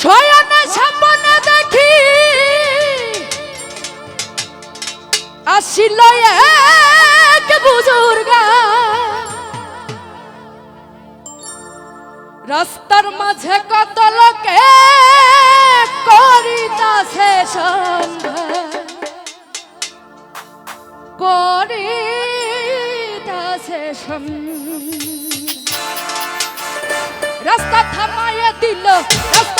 শয়নে সপনে দেখি আসিল এক বুজুর্গা। রাস্তার মাঝে কত লোকে করিতাছে সন্ধ্যা। করিতাছে সন্ধ্যা। রাস্তা থামাইয়া দিল, রাস্তা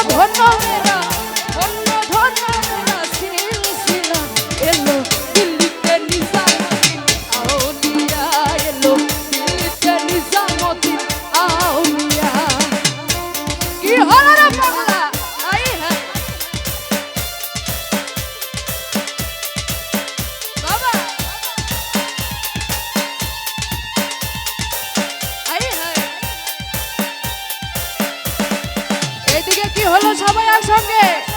চলো সবাই একসঙ্গে।